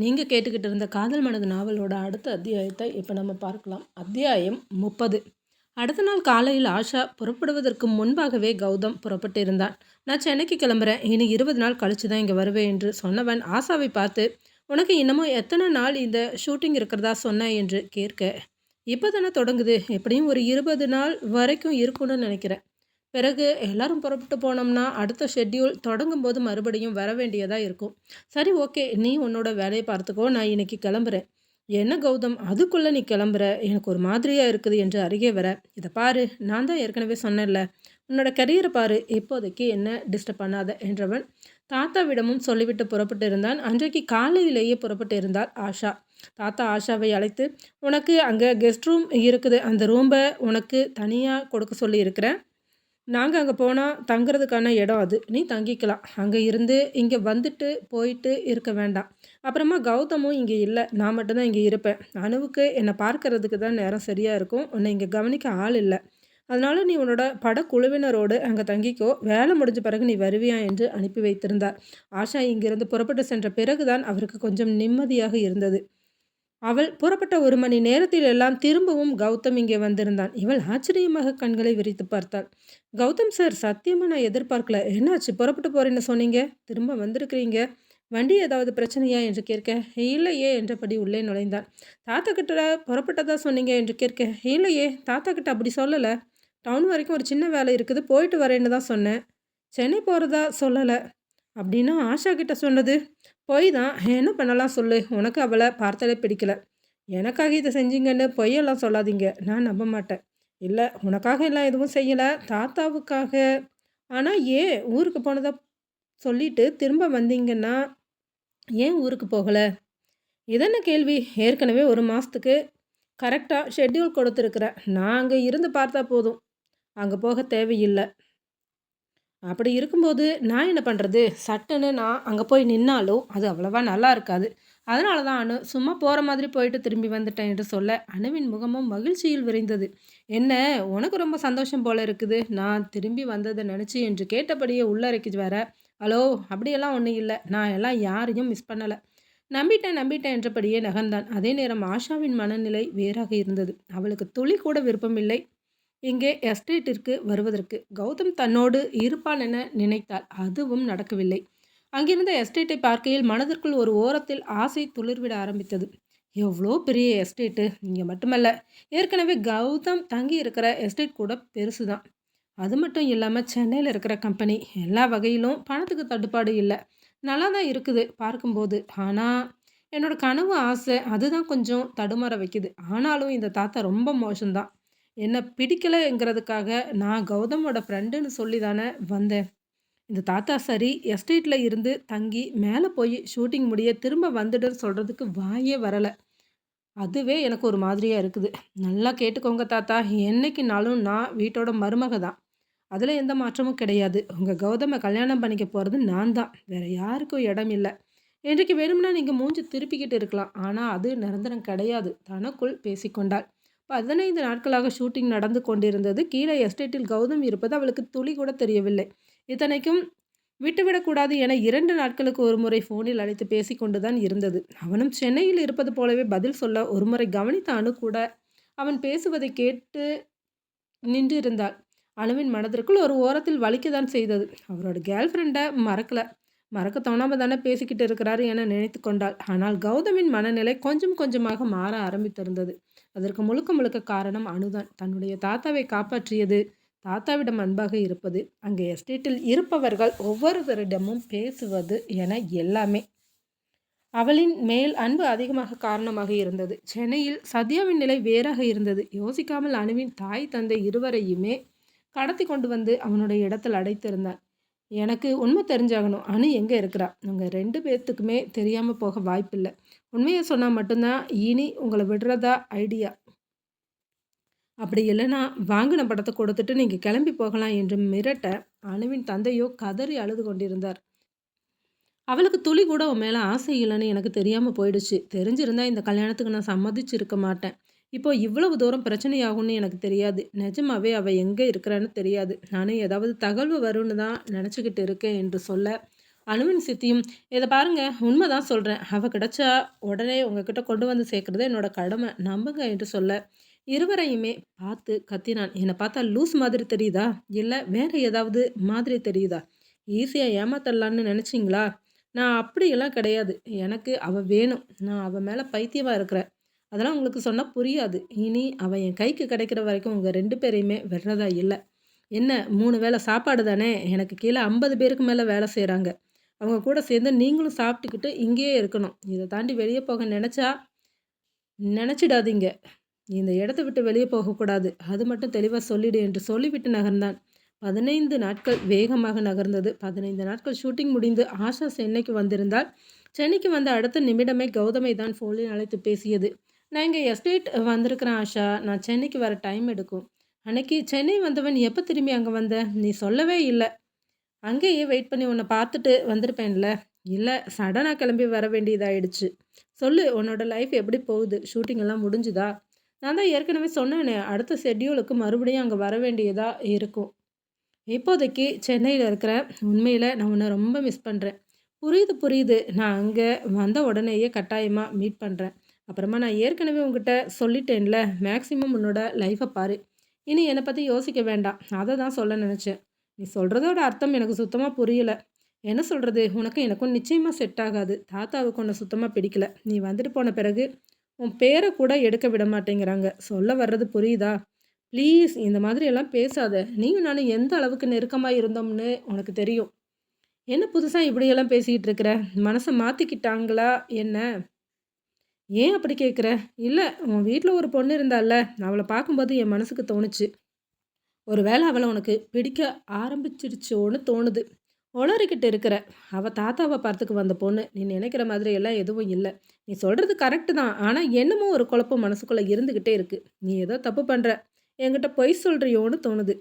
நீங்கள் கேட்டுக்கிட்டு இருந்த காதல் மனது நாவலோட அடுத்த அத்தியாயத்தை இப்போ நம்ம பார்க்கலாம். அத்தியாயம் முப்பது. அடுத்த நாள் காலையில் ஆஷா புறப்படுவதற்கு முன்பாகவே கௌதம் புறப்பட்டு இருந்தான் நான் சென்னைக்கு கிளம்புறேன். இனி இருபது நாள் கழிச்சு தான் இங்கே வருவேன் என்று சொன்னவன் ஆஷாவை பார்த்து உனக்கு இன்னமும் எத்தனை நாள் இந்த ஷூட்டிங் இருக்கிறதா சொன்ன என்று கேட்க இப்போ தானே தொடங்குது. எப்படியும் ஒரு இருபது நாள் வரைக்கும் இருக்கும்னு நினைக்கிறேன். பிறகு எல்லாரும் புறப்பட்டு போனோம்னா அடுத்த ஷெட்யூல் தொடங்கும் போது மறுபடியும் வர வேண்டியதாக இருக்கும். சரி ஓகே நீ உன்னோட வேலையை பார்த்துக்கோ. நான் இன்னைக்கு கிளம்புறேன். என்ன கௌதம்? அதுக்குள்ளே நீ கிளம்புற? எனக்கு ஒரு மாதிரியாக இருக்குது என்று அருகே வர. இதை பாரு. நான் தான் ஏற்கனவே சொன்னேன்ல. உன்னோட கரியரை பாரு. இப்போதைக்கு என்ன டிஸ்டர்ப் பண்ணாத? என்றவன் தாத்தாவிடமும் சொல்லிவிட்டு புறப்பட்டு இருந்தான். அன்றைக்கு காலையிலேயே புறப்பட்டு இருந்தாள் ஆஷா. தாத்தா ஆஷாவை அழைத்து உனக்கு அங்கே கெஸ்ட் ரூம் இருக்குது. அந்த ரூமை உனக்கு தனியாக கொடுக்க சொல்லி இருக்கிறேன் நாங்கள் அங்கே போனால் தங்குறதுக்கான இடம் அது. நீ தங்கிக்கலாம். அங்கே இருந்து இங்கே வந்துட்டு போயிட்டு இருக்க வேண்டாம். அப்புறமா கௌதமும் இங்கே இல்லை. நான் மட்டும்தான் இங்கே இருப்பேன். அணுவுக்கு என்னை பார்க்கறதுக்கு தான் நேரம் சரியாக இருக்கும். உன்னை இங்கே கவனிக்க ஆள் இல்லை. அதனால நீ உன்னோட படக்குழுவினரோடு அங்கே தங்கிக்கோ. வேலை முடிஞ்ச பிறகு நீ வருவியா என்று அனுப்பி வைத்திருந்தார். ஆஷா இங்கிருந்து புறப்பட்டு சென்ற பிறகுதான் அவருக்கு கொஞ்சம் நிம்மதியாக இருந்தது. அவள் புறப்பட்ட ஒரு மணி நேரத்தில் எல்லாம் திரும்பவும் கௌதம் இங்கே வந்திருந்தான். இவள் ஆச்சரியமாக கண்களை விரித்து பார்த்தாள். கௌதம் சார் சத்தியமாக நான் எதிர்பார்க்கல. என்னாச்சு? புறப்பட்டு போறேன்னு சொன்னீங்க? திரும்ப வந்திருக்கிறீங்க? வண்டி ஏதாவது பிரச்சனையா என்று கேட்க இல்லையே என்றபடி உள்ளே நுழைந்தான் தாத்தா கிட்ட புறப்பட்டதா சொன்னீங்க? என்று கேட்க இல்லையே தாத்தா கிட்ட அப்படி சொல்லலை. டவுன் வரைக்கும் ஒரு சின்ன வேலை இருக்குது போயிட்டு வரேன்னு தான் சொன்னேன். சென்னை போகிறதா சொல்லலை. அப்படின்னா ஆஷா கிட்ட சொன்னது? பொய் தான். என்ன பண்ணலாம் சொல்லு. உனக்கு அவளை பார்த்தாலே பிடிக்கல. எனக்காக இதை செஞ்சீங்கன்னு பொய்யெல்லாம் சொல்லாதீங்க. நான் நம்ப மாட்டேன். இல்லை உனக்காக எல்லாம் எதுவும் செய்யலை. தாத்தாவுக்காக. ஆனால் ஏன் ஊருக்கு போனதை சொல்லிட்டு திரும்ப வந்தீங்கன்னா ஏன் ஊருக்கு போகலை? இதென்ன கேள்வி? ஏற்கனவே ஒரு மாதத்துக்கு கரெக்டாக ஷெட்யூல் கொடுத்துருக்குறேன் நான் அங்கே இருந்து பார்த்தா போதும். அங்கே போக தேவையில்லை. அப்படி இருக்கும்போது நான் என்ன பண்ணுறது சட்டுன்னு நான் அங்கே போய் நின்னாலும் அது அவ்வளோவா நல்லா இருக்காது. அதனால தான் அணு சும்மா போகிற மாதிரி போயிட்டு திரும்பி வந்துட்டேன் என்று சொல்ல அணுவின் முகமும் மகிழ்ச்சியில் விரைந்தது. என்ன உனக்கு ரொம்ப சந்தோஷம் போல இருக்குது. நான் திரும்பி வந்ததை நினச்சி என்று கேட்டபடியே உள்ளறைக்கு வர ஹலோ அப்படியெல்லாம் ஒன்றும் இல்லை. நான் எல்லாம் யாரையும் மிஸ் பண்ணலை. நம்பிட்டேன் நம்பிட்டேன் என்றபடியே நகர்ந்தான். அதே நேரம் ஆஷாவின் மனநிலை வேறாக இருந்தது. அவளுக்கு துளி கூட விருப்பமில்லை. இங்கே எஸ்டேட்டிற்கு வருவதற்கு கௌதம் தன்னோடு இருப்பான் என நினைத்தால் அதுவும் நடக்கவில்லை. அங்கிருந்த எஸ்டேட்டை பார்க்கையில் மனதிற்குள் ஒரு ஓரத்தில் ஆசை துளிர்விட ஆரம்பித்தது. எவ்வளோ பெரிய எஸ்டேட்டு இங்கே மட்டுமல்ல ஏற்கனவே கௌதம் தங்கி இருக்கிற எஸ்டேட் கூட பெருசு தான் அது மட்டும் இல்லாமல் சென்னையில் இருக்கிற கம்பெனி எல்லா வகையிலும் பணத்துக்கு தட்டுப்பாடு இல்லை. நல்லா தான் இருக்குது பார்க்கும்போது. ஆனால் என்னோட கனவு ஆசை அதுதான் கொஞ்சம் தடுமாற வைக்குது. ஆனாலும் இந்த தாத்தா ரொம்ப மோசம்தான். என்னை பிடிக்கலைங்கிறதுக்காக நான் கௌதமோட ஃப்ரெண்டுன்னு சொல்லி தானே வந்தேன். இந்த தாத்தா சரி எஸ்டேட்டில் இருந்து தங்கி மேலே போய் ஷூட்டிங் முடிய திரும்ப வந்துடுன்னு சொல்கிறதுக்கு வாயே வரலை. அதுவே எனக்கு ஒரு மாதிரியாக இருக்குது. நல்லா கேட்டுக்கோங்க தாத்தா என்றைக்குனாலும் நான் வீட்டோட மருமக தான். அதில் எந்த மாற்றமும் கிடையாது. உங்கள் கௌதமை கல்யாணம் பண்ணிக்க போகிறது நான் தான். வேறு யாருக்கும் இடம் இல்லை. இன்றைக்கு வேணும்னா நீங்கள் மூஞ்சி திருப்பிக்கிட்டு இருக்கலாம். ஆனால் அது நிரந்தரம் கிடையாது. தனக்குள் பேசிக்கொண்டாள். பதினைந்து நாட்களாக ஷூட்டிங் நடந்து கொண்டிருந்தது. கீழே எஸ்டேட்டில் கௌதம் இருப்பது அவளுக்கு துளி கூட தெரியவில்லை. இத்தனைக்கும் விட்டுவிடக்கூடாது என இரண்டு நாட்களுக்கு ஒரு முறை ஃபோனில் அழைத்து பேசிக்கொண்டுதான் இருந்தது. அவனும் சென்னையில் இருப்பது போலவே பதில் சொல்ல ஒருமுறை கவனித்த அணு கூட அவன் பேசுவதை கேட்டு நின்றிருந்தாள். அணுவின் மனதிற்குள் ஒரு ஓரத்தில் வலிக்கதான் செய்தது. அவரோட கேர்ள் ஃப்ரெண்டை மறக்கல. மறக்க தோணாம தானே பேசிக்கிட்டு இருக்கிறாரு என நினைத்து கொண்டாள். ஆனால் கௌதமின் மனநிலை கொஞ்சம் கொஞ்சமாக மாற ஆரம்பித்திருந்தது. அதற்கு முழுக்க முழுக்க காரணம் அனுதான். தன்னுடைய தாத்தாவை காப்பாற்றியது தாத்தாவிடம் அன்பாக இருப்பது. அங்கே எஸ்டேட்டில் இருப்பவர்கள் ஒவ்வொருவரிடமும் பேசுவது என எல்லாமே. அவளின் மேல் அன்பு அதிகமாக காரணமாக இருந்தது. சென்னையில் சத்யாவின் நிலை வேறாக இருந்தது. யோசிக்காமல் அணுவின் தாய் தந்தை இருவரையுமே கடத்தி கொண்டு வந்து அவனுடைய இடத்தில் அடைத்திருந்தான் எனக்கு உண்மை தெரிஞ்சாகணும். அணு எங்கே இருக்கிறா? உங்கள் ரெண்டு பேர்த்துக்குமே தெரியாமல் போக வாய்ப்பில்லை. உண்மையை சொன்னால் மட்டும்தான் இனி உங்களை விடுறதா ஐடியா? அப்படி இல்லைன்னா வாங்கின படத்தை கொடுத்துட்டு நீங்கள் கிளம்பி போகலாம் என்று மிரட்ட அணுவின் தந்தையோ கதறி அழுது கொண்டிருந்தார். அவளுக்கு துளி கூட உன் மேலே ஆசை இல்லைன்னு எனக்கு தெரியாமல் போயிடுச்சு. தெரிஞ்சிருந்தா இந்த கல்யாணத்துக்கு நான் சம்மதிச்சிருக்க மாட்டேன். இப்போ இவ்வளவு தூரம் பிரச்சனையாகும்னு எனக்கு தெரியாது. நிஜமாவே அவள் எங்கே இருக்கிறான்னு தெரியாது. நானும் ஏதாவது தகவல் வரும்னு தான் நினச்சிக்கிட்டு இருக்கேன் என்று சொல்ல அனுவின் சித்தியும் இதை பாருங்க உண்மை தான் சொல்கிறேன் அவள் கிடச்சா உடனே உங்ககிட்ட கொண்டு வந்து சேர்க்குறது என்னோட கடமை. நம்புங்க என்று சொல்ல இருவரையுமே பார்த்து கத்தினான். என்னை பார்த்தா லூஸ் மாதிரி தெரியுதா? இல்லை வேற ஏதாவது மாதிரி தெரியுதா? ஈஸியாக ஏமாத்தரலான்னு நினச்சிங்களா? நான் அப்படியெல்லாம் கிடையாது. எனக்கு அவள் வேணும். நான் அவள் மேலே பைத்தியமாக இருக்கிறேன். அதெல்லாம் உங்களுக்கு சொன்னால் புரியாது. இனி அவள் என் கைக்கு கிடைக்கிற வரைக்கும் உங்கள் ரெண்டு பேரையுமே விடுறதா இல்லை. என்ன மூணு வேளை சாப்பாடு தானே? எனக்கு கீழே ஐம்பது பேருக்கு மேலே வேலை செய்கிறாங்க அவங்க கூட சேர்ந்து நீங்களும் சாப்பிட்டுக்கிட்டு இங்கேயே இருக்கணும். இதை தாண்டி வெளியே போக நினச்சா நினச்சிடாதீங்க. இந்த இடத்த விட்டு வெளியே போகக்கூடாது. அது மட்டும் தெளிவாக சொல்லிடு என்று சொல்லிவிட்டு நகர்ந்தான். பதினைந்து நாட்கள் வேகமாக நகர்ந்தது. பதினைந்து நாட்கள் ஷூட்டிங் முடிந்து ஆஷா சென்னைக்கு வந்திருந்தால் சென்னைக்கு வந்த அடுத்த நிமிடமே கௌதமை தான் ஃபோனில் அழைத்து பேசியது. நான் இங்கே எஸ்டேட் வந்திருக்கிறேன் ஆஷா. நான் சென்னைக்கு வர டைம் எடுக்கும். அன்னைக்கு சென்னை வந்தவன் எப்போ திரும்பி அங்கே வந்த? நீ சொல்லவே இல்லை. அங்கேயே வெயிட் பண்ணி உன்னை பார்த்துட்டு வந்திருப்பேன்ல. இல்லை சடனாக கிளம்பி வர வேண்டியதாயிடுச்சு. சொல்லு உன்னோட லைஃப் எப்படி போகுது? ஷூட்டிங் எல்லாம் முடிஞ்சுதா? நான் தான் ஏற்கனவே சொன்னேனே அடுத்த ஷெட்யூலுக்கு மறுபடியும் அங்கே வர வேண்டியதாக இருக்கும். இப்போதைக்கு சென்னையில் இருக்கிற உண்மையில் நான் உன்னை ரொம்ப மிஸ் பண்ணுறேன் புரியுது புரியுது. நான் அங்கே வந்த உடனேயே கட்டாயமாக மீட் பண்ணுறேன் அப்புறமா நான் ஏற்கனவே உங்ககிட்ட சொல்லிட்டேன்ல மேக்ஸிமம் உன்னோட லைஃப்பை பாரு. இனி என்னை பற்றி யோசிக்க வேண்டாம். அதை தான் சொல்ல நினச்சேன். நீ சொல்கிறதோட அர்த்தம் எனக்கு சுத்தமாக புரியலை. என்ன சொல்கிறது உனக்கும் எனக்கும் நிச்சயமாக செட் ஆகாது. தாத்தாவுக்கு உன்னை சுத்தமாக பிடிக்கல. நீ வந்துட்டு போன பிறகு உன் பேரை கூட எடுக்க விட மாட்டேங்கிறாங்க. சொல்ல வர்றது புரியுதா? ப்ளீஸ் இந்த மாதிரி எல்லாம் பேசாத. நீயும் நானும் எந்த அளவுக்கு நெருக்கமாக இருந்தோம்னு உனக்கு தெரியும். என்ன புதுசாக இப்படியெல்லாம் பேசிக்கிட்டு இருக்கிற? மனசை மாற்றிக்கிட்டாங்களா என்ன? ஏன் அப்படி கேட்குற இல்லை உன் வீட்டில் ஒரு பொண்ணு இருந்தால அவளை பார்க்கும்போது என் மனசுக்கு தோணுச்சு. ஒரு வேளை அவளை உனக்கு பிடிக்க ஆரம்பிச்சிருச்சோன்னு தோணுது. உளறிக்கிட்டு இருக்கிற அவள் தாத்தாவை பார்த்துக்கு வந்த பொண்ணு நீ நினைக்கிற மாதிரி எல்லாம் எதுவும் இல்லை. நீ சொல்கிறது கரெக்டு தான் ஆனால் என்னமோ ஒரு குழப்பம் மனசுக்குள்ளே இருந்துக்கிட்டே இருக்குது நீ ஏதோ தப்பு பண்ணுற என்கிட்ட பொய் சொல்கிறியோன்னு தோணுது.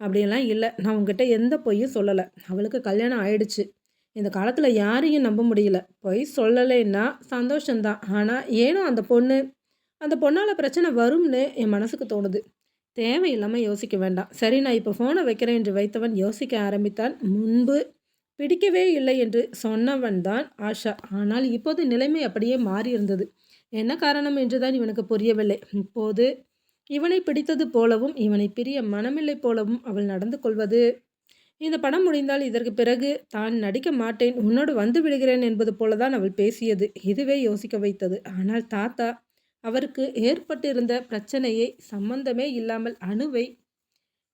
அப்படியெல்லாம் இல்லை நான் உங்ககிட்ட எந்த பொய்யும் சொல்லலை. அவளுக்கு கல்யாணம் ஆயிடுச்சு. இந்த காலத்தில் யாரையும் நம்ப முடியல. போய் சொல்லலைன்னா சந்தோஷந்தான் ஆனால் ஏனோ அந்த பொண்ணு அந்த பொண்ணால் பிரச்சனை வரும்னு என் மனசுக்கு தோணுது. தேவையில்லாமல் யோசிக்க வேண்டாம். சரி நான் இப்போ ஃபோனை வைக்கிறேன் என்று வைத்தவன் யோசிக்க ஆரம்பித்தான். முன்பு பிடிக்கவே இல்லை என்று சொன்னவன் தான் ஆஷா. ஆனால் இப்போது நிலைமை அப்படியே மாறியிருந்தது என்ன காரணம் என்றுதான் இவனுக்கு புரியவில்லை. இப்போது இவனை பிடித்தது போலவும் இவனை பிரிய மனமில்லை போலவும் அவள் நடந்து கொள்வது இந்த படம் முடிந்தால் இதற்கு பிறகு தான் நடிக்க மாட்டேன் உன்னோடு வந்து விடுகிறேன் என்பது போலதான் அவள் பேசியது. இதுவே யோசிக்க வைத்தது. ஆனால் தாத்தா அவருக்கு ஏற்பட்டிருந்த பிரச்சனையை சம்பந்தமே இல்லாமல் அணுவை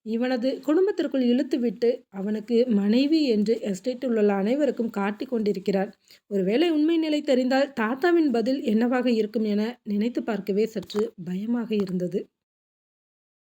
இவனது குடும்பத்திற்குள் இழுத்துவிட்டு அவனுக்கு மனைவி என்று எஸ்டேட்டில் உள்ள அனைவருக்கும் காட்டி கொண்டிருக்கிறார். ஒருவேளை உண்மை நிலை தெரிந்தால் தாத்தாவின் பதில் என்னவாக இருக்கும் என நினைத்து பார்க்கவே சற்று பயமாக இருந்தது.